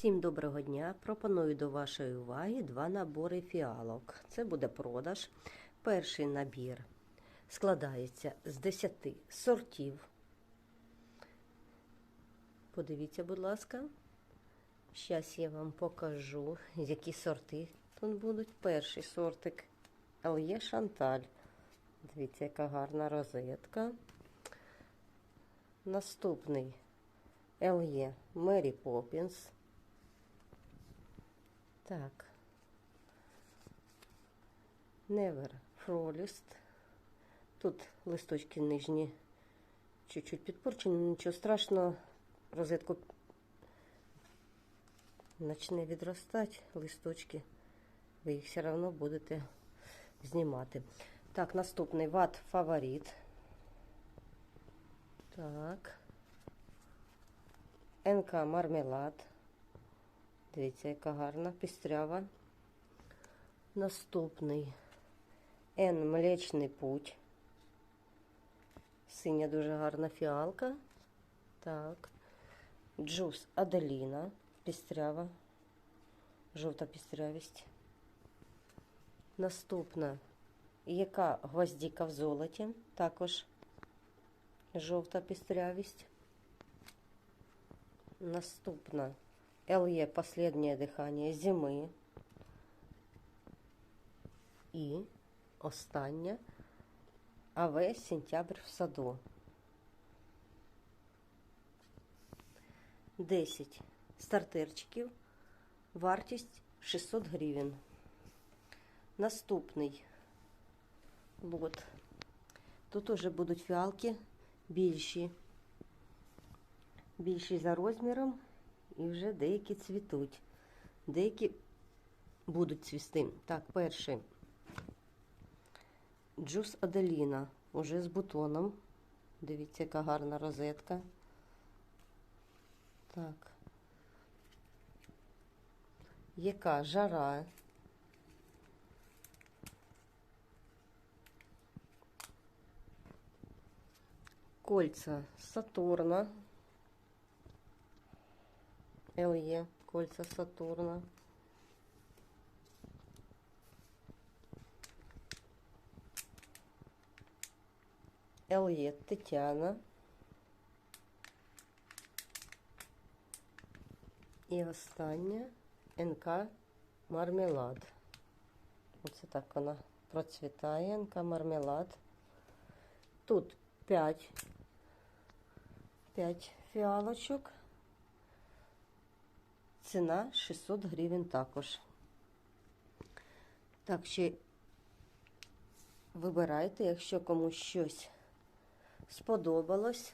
Всім доброго дня! Пропоную до вашої уваги два набори фіалок. Це буде продаж. Перший набір складається з 10 сортів. Подивіться, будь ласка. Зараз я вам покажу, які сорти тут будуть. Перший сортик Л'є Шанталь. Дивіться, яка гарна розетка. Наступний Л'є Мері Поппінс. Так. Never Frolist. Тут листочки нижні чуть-чуть підпорчені, нічого страшного. Розетку почне відростати листочки. Ви їх все одно будете знімати. Так, наступний ват фаворит. Так. НК мармелад. Дивіться, яка гарна, пістрява. Наступний Н Млечний путь. Синя дуже гарна фіалка. Так. Джус Аделіна. Пістрява. Жовта пістрявість. Наступна яка гвоздіка в золоті. Також жовта пістрявість. Наступна ЛЕ «Последнее дихання зими. І остання АВ «Сентябрь в саду». 10 стартерчиків. Вартість 600 гривень. Наступний лот. Тут уже будуть фіалки більші. Більші за розміром і вже деякі цвітуть. Деякі будуть цвісти. Так, перший Джус Аделіна. Уже з бутоном. Дивіться, яка гарна розетка. Так. Яка жара. Кольца Сатурна. ЛЕ, кольца Сатурна. ЛЕ Тетяна. І остання НК Мармелад. Оце так вона процвітає, НК Мармелад. Тут 5, 5 фіалочок. Ціна 600 гривень також. Так що вибирайте, якщо комусь щось сподобалось.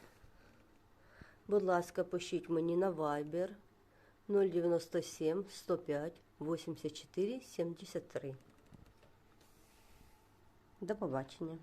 Будь ласка, пишіть мені на Viber 097 105 84 73. До побачення.